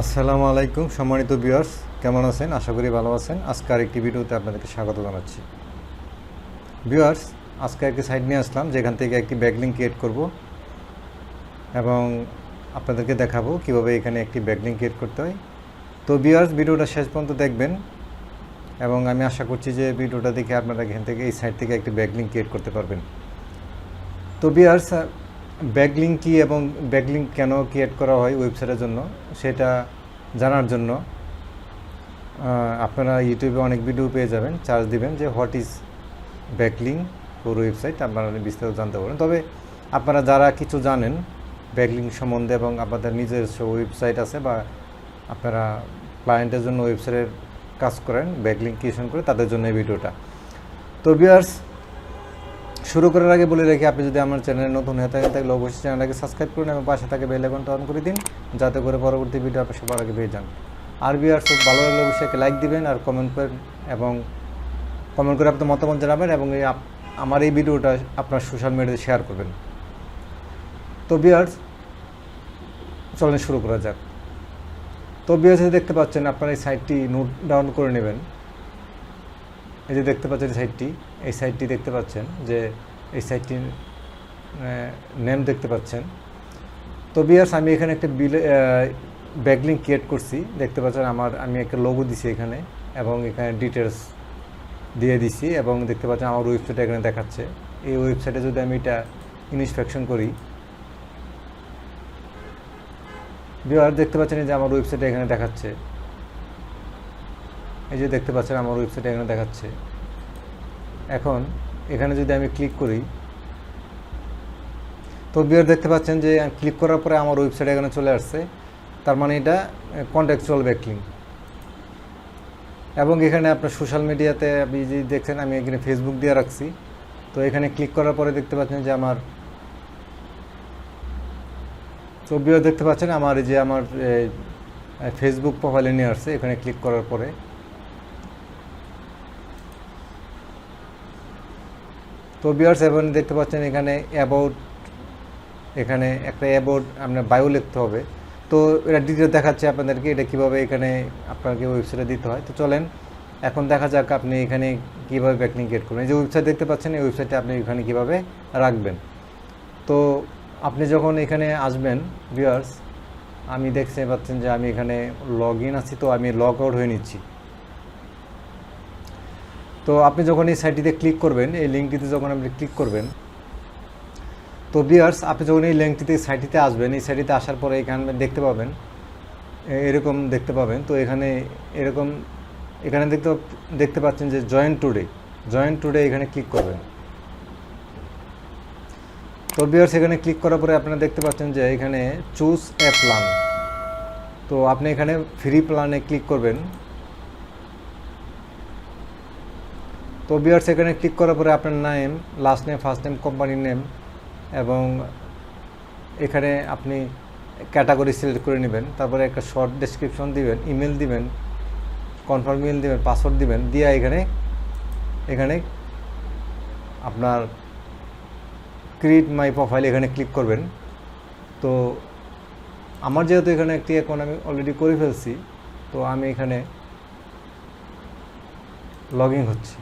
আসসালামু আলাইকুম, সম্মানিত ভিউয়ার্স কেমন আছেন? আশা করি ভালো আছেন। আজকে আরেকটি ভিডিওতে আপনাদেরকে স্বাগত জানাচ্ছি। ভিউয়ার্স আজকে একটি সাইট নিয়ে আসলাম, যেখান থেকে একটি ব্যাকলিং ক্রিয়েট করব এবং আপনাদেরকে দেখাবো কীভাবে এখানে একটি ব্যাকলিং ক্রিয়েট করতে হয়। তো ভিউয়ার্স ভিডিওটা শেষ পর্যন্ত দেখবেন এবং আমি আশা করছি যে ভিডিওটা দেখে আপনারা এখান থেকে, এই সাইট থেকে একটি ব্যাকলিং ক্রিয়েট করতে পারবেন। তো ভিউয়ার্স ব্যাকলিং কি এবং ব্যাকলিং কেন ক্রিয়েট করা হয় ওয়েবসাইটের জন্য, সেটা জানার জন্য আপনারা ইউটিউবে অনেক ভিডিও পেয়ে যাবেন। চার্জ দিবেন যে what is backlink for website আপনারা বিস্তারিত জানতে পারেন তবে আপনারা যারা কিছু জানেন ব্যাকলিং সম্বন্ধে এবং আপনাদের নিজস্ব ওয়েবসাইট আছে বা আপনারা ক্লায়েন্টের জন্য ওয়েবসাইটের কাজ করেন ব্যাকলিং ক্রিয়েশন করে তাদের জন্য এই ভিডিওটা তো বিয়ার্স শুরু করার আগে বলে রাখি, আপনি যদি আমার চ্যানেলে নতুন হয়ে থাকেন, তাহলে অবশ্যই চ্যানেলটাকে সাবস্ক্রাইব করুন এবং পাশে থাকে বেল আইকনটা অন করে দিন, যাতে করে পরবর্তী ভিডিও আপনি সবার আগে পেয়ে যান। আর বিয়ার সব ভালো লাগলে অবশ্যই একটা লাইক দিবেন আর কমেন্ট করেন এবং কমেন্ট করে আপনার মতামত জানাবেন এবং এই আমার এই ভিডিওটা আপনার সোশ্যাল মিডিয়াতে শেয়ার করবেন। তো বিয়ার্স চলেন শুরু করা যাক। তো বিয়ার্স দেখতে পাচ্ছেন, আপনার এই সাইটটি নোট ডাউন করে নেবেন। এই যে দেখতে পাচ্ছেন এই সাইটটি এই সাইটটি দেখতে পাচ্ছেন যে এই সাইটটির নেম দেখতে পাচ্ছেন। তো বিয়ার্স, আমি এখানে একটা বিল ব্যাকলিং ক্রিয়েট করছি। দেখতে পাচ্ছেন আমার, আমি একটা লোগো দিছি এখানে এবং এখানে ডিটেলস দিয়ে দিছি এবং দেখতে পাচ্ছেন আমার ওয়েবসাইট এখানে দেখাচ্ছে। এই ওয়েবসাইটে যদি আমি এটা ইনস্পেকশন করি বিয়ার দেখতে পাচ্ছেন যে আমার ওয়েবসাইট এখানে দেখাচ্ছে। এই যে দেখতে পাচ্ছেন আমার ওয়েবসাইট এখানে দেখাচ্ছে। এখন এখানে যদি আমি ক্লিক করি, তো বিয়ার দেখতে পাচ্ছেন যে ক্লিক করার পরে আমার ওয়েবসাইট এখানে চলে আসছে। তার মানে এটা কন্ট্যাকচুয়াল ব্যাকলিং এবং এখানে আপনার সোশ্যাল মিডিয়াতে আপনি যদি দেখছেন আমি এখানে ফেসবুক দিয়ে রাখছি। তো এখানে ক্লিক করার পরে দেখতে পাচ্ছেন যে আমার, তো বিয়ার দেখতে পাচ্ছেন আমার যে আমার ফেসবুক প্রোফাইলে নিয়ে আসছে, এখানে ক্লিক করার পরে। তো বিয়ার্স এবং দেখতে পাচ্ছেন এখানে অ্যাবাউট এখানে একটা অ্যাবাউট আপনার বায়ো লিখতে হবে। তো এটা ডিটেল দেখাচ্ছে আপনাদেরকে, এটা কীভাবে এখানে আপনাকে ওয়েবসাইটে দিতে হয়। তো চলেন, এখন দেখা যাক আপনি এখানে কীভাবে ব্যাকলিং ক্রিয়েট করবেন। এই যে ওয়েবসাইট দেখতে পাচ্ছেন, এই ওয়েবসাইটে আপনি এখানে কীভাবে রাখবেন। তো আপনি যখন এখানে আসবেন ভিউয়ার্স আমি দেখতে পাচ্ছেন যে আমি এখানে লগ ইন আছি, তো আমি লগ আউট হয়ে নিচ্ছি। তো আপনি যখন এই সাইটটিতে ক্লিক করবেন, এই লিঙ্কটিতে যখন আপনি ক্লিক করবেন, তো বিয়ার্স আপনি যখন এই লিঙ্কটিতে সাইটটিতে আসবেন, এই সাইটটিতে আসার পরে এখানে দেখতে পাবেন এরকম দেখতে পাবেন। তো এখানে এরকম, এখানে দেখতে দেখতে পাচ্ছেন যে জয়েন টুডে জয়েন টুডে এখানে ক্লিক করবেন। তো বিয়ার্স এখানে ক্লিক করার পরে আপনারা দেখতে পাচ্ছেন যে এখানে চুজ এ প্ল্যান তো আপনি এখানে ফ্রি প্ল্যানে ক্লিক করবেন। তো বিয়ার্স এখানে ক্লিক করার পরে আপনার name last name first name কোম্পানির নেম এবং এখানে আপনি ক্যাটাগরি সিলেক্ট করে নেবেন। তারপরে একটা শর্ট ডেসক্রিপশন দিবেন ইমেল দিবেন কনফার্ম ইমেল দিবেন পাসওয়ার্ড দিবেন, দিয়ে এখানে এখানে আপনার ক্রিয়েট মাই প্রোফাইল এখানে ক্লিক করবেন। তো আমার যেহেতু এখানে একটি অ্যাকাউন্ট আমি অলরেডি করে ফেলছি, তো আমি এখানে লগ ইন হচ্ছি।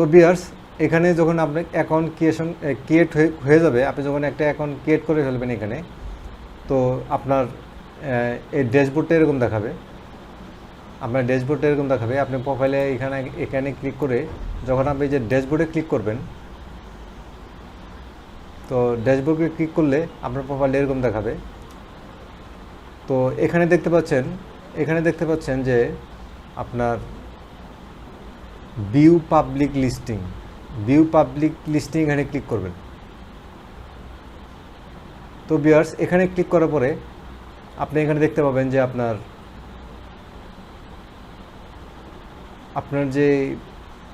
তো বিয়ার্স এখানে যখন আপনার অ্যাকাউন্ট ক্রিয়েশন ক্রিয়েট হয়ে যাবে, আপনি যখন একটা অ্যাকাউন্ট ক্রিয়েট করে ফেলবেন এখানে, তো আপনার এই ড্যাশবোর্ডটা এরকম দেখাবে। আপনার ড্যাশবোর্ডটা এরকম দেখাবে, আপনি প্রোফাইলে এখানে এখানে ক্লিক করে যখন আপনি যে ড্যাশবোর্ডে ক্লিক করবেন, তো ড্যাশবোর্ডে ক্লিক করলে আপনার প্রোফাইলটা এরকম দেখাবে। তো এখানে দেখতে পাচ্ছেন, এখানে দেখতে পাচ্ছেন যে আপনার view public listing view public listing এখানে ক্লিক করবেন। তো বিয়ার্স এখানে ক্লিক করার পরে আপনি এখানে দেখতে পাবেন যে আপনার আপনার যে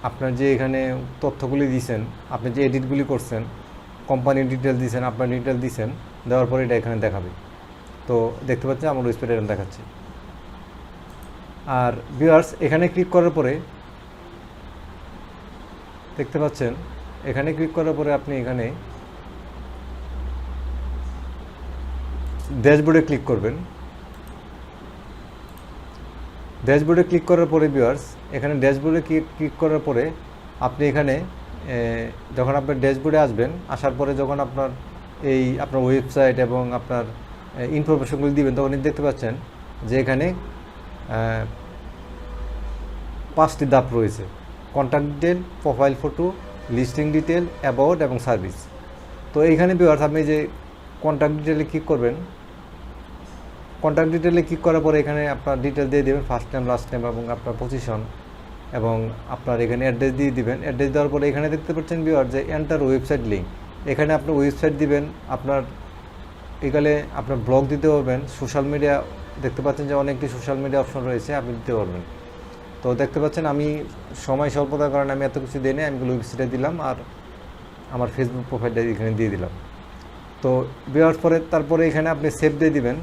আপনার যে এখানে তথ্যগুলি দিয়েছেন আপনি যে এডিটগুলি করছেন কোম্পানির ডিটেল দিয়েছেন আপনার ডিটেল দিয়েছেন দেওয়ার পরে এটা এখানে দেখাবে। তো দেখতে পাচ্ছেন, আমার ওয়েবসাইট এরকম দেখাচ্ছে। আর ভিউয়ার্স এখানে ক্লিক করার পরে দেখতে পাচ্ছেন, এখানে ক্লিক করার পরে আপনি এখানে ড্যাশবোর্ডে ক্লিক করবেন। ড্যাশবোর্ডে ক্লিক করার পরে ভিউয়ার্স এখানে ড্যাশবোর্ডে ক্লিক করার পরে আপনি এখানে যখন আপনার ড্যাশবোর্ডে আসবেন, আসার পরে যখন আপনার এই আপনার ওয়েবসাইট এবং আপনার ইনফরমেশনগুলি দিবেন, তখন দেখতে পাচ্ছেন যে এখানে পাঁচটি ধাপ রয়েছে। Contact detail profile photo listing detail about এবং সার্ভিস তো এইখানে ভিউয়ার্স আপনি যে কন্ট্যাক্ট ডিটেলে ক্লিক করবেন কন্ট্যাক্ট ডিটেলে ক্লিক করার পরে এখানে আপনার ডিটেল দিয়ে দেবেন ফার্স্ট টাইম লাস্ট টাইম এবং আপনার পজিশন এবং আপনার এখানে অ্যাড্রেস দিয়ে দিবেন। অ্যাড্রেস দেওয়ার পরে এখানে দেখতে পাচ্ছেন ভিউয়ার যে এন্টার ওয়েবসাইট লিঙ্ক এখানে আপনি ওয়েবসাইট দিবেন, আপনার এখানে আপনার ব্লগ দিতে পারবেন সোশ্যাল মিডিয়া দেখতে পাচ্ছেন যে অনেকটি সোশ্যাল মিডিয়া অপশন রয়েছে, আপনি দিতে পারবেন। তো দেখতে পাচ্ছেন, আমি সময় স্বল্পতার কারণে আমি এত কিছু দিই আমি ওয়েবসাইটে দিলাম আর আমার ফেসবুক প্রোফাইলটা এখানে দিয়ে দিলাম। তো দেওয়ার পরে, তারপরে এখানে আপনি সেভ দিয়ে দিবেন।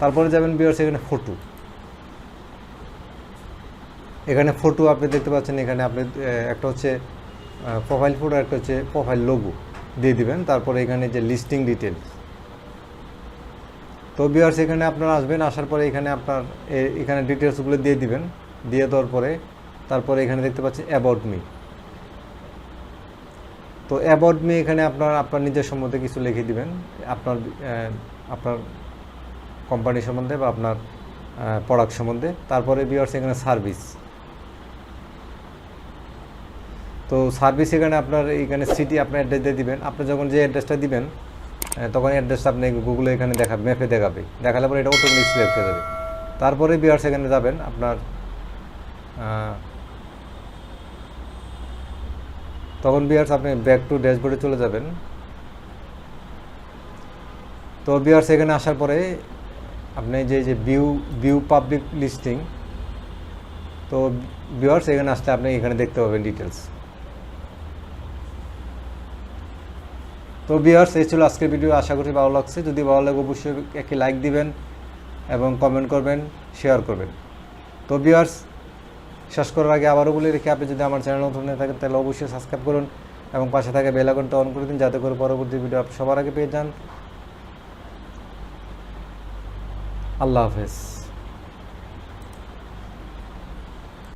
তারপরে যাবেন বিয়ার্স এখানে ফটো এখানে ফটো আপনি দেখতে পাচ্ছেন, এখানে আপনি একটা হচ্ছে প্রোফাইল ফটো একটা হচ্ছে প্রোফাইল লোগো দিয়ে দিবেন। তারপরে এখানে যে লিস্টিং ডিটেলস তো বিয়ার্স এখানে আপনারা আসবেন, আসার পরে এখানে আপনার এখানে ডিটেলসগুলো দিয়ে দিবেন, দিয়ে দেওয়ার পরে তারপরে এখানে দেখতে পাচ্ছেন অ্যাবাউট মি তো অ্যাবাউট মি এখানে আপনার আপনার নিজের সম্বন্ধে কিছু লিখে দিবেন, আপনার আপনার কোম্পানি সম্বন্ধে বা আপনার প্রোডাক্ট সম্বন্ধে, তারপরে বিয়ার্স এখানে সার্ভিস তো সার্ভিস এখানে আপনার, এখানে সিটি আপনার অ্যাড্রেস দিয়ে দিবেন, আপনি যখন যে অ্যাড্রেসটা দিবেন তখন অ্যাড্রেসটা আপনি গুগলে এখানে দেখাবে ম্যাপে দেখাবে। দেখালে পরে এটা অটোমেটিক সিলেক্ট হয়ে যাবে। তারপরে বিয়ার্স সেখানে যাবেন, আপনার তখন বিয়ার্স আপনি ব্যাক টু ড্যাশবোর্ডে চলে যাবেন। তো বিয়ার্স এখানে আসার পরে আপনি যে যে ভিউ ভিউ পাবলিক লিস্টিং তো বিয়ার্স এখানে আসলে আপনি এখানে দেখতে পাবেন ডিটেলস তো বিয়ার্স এই ছিল আজকের ভিডিও আশা করি ভালো লাগছে। যদি ভালো লাগে, অবশ্যই একটি লাইক দিবেন এবং কমেন্ট করবেন শেয়ার করবেন। তো বিয়ার্স শেষ করার আগে আবারও বলে রেখে, আপনি যদি আমার চ্যানেল নতুন হয়ে থাকেন, তাহলে অবশ্যই সাবস্ক্রাইব করুন এবং পাশে থাকা বেল আইকনটা অন করে দিন, যাতে করে পরবর্তী ভিডিও আপনি সবার আগে পেয়ে যান। আল্লাহ হাফেজ।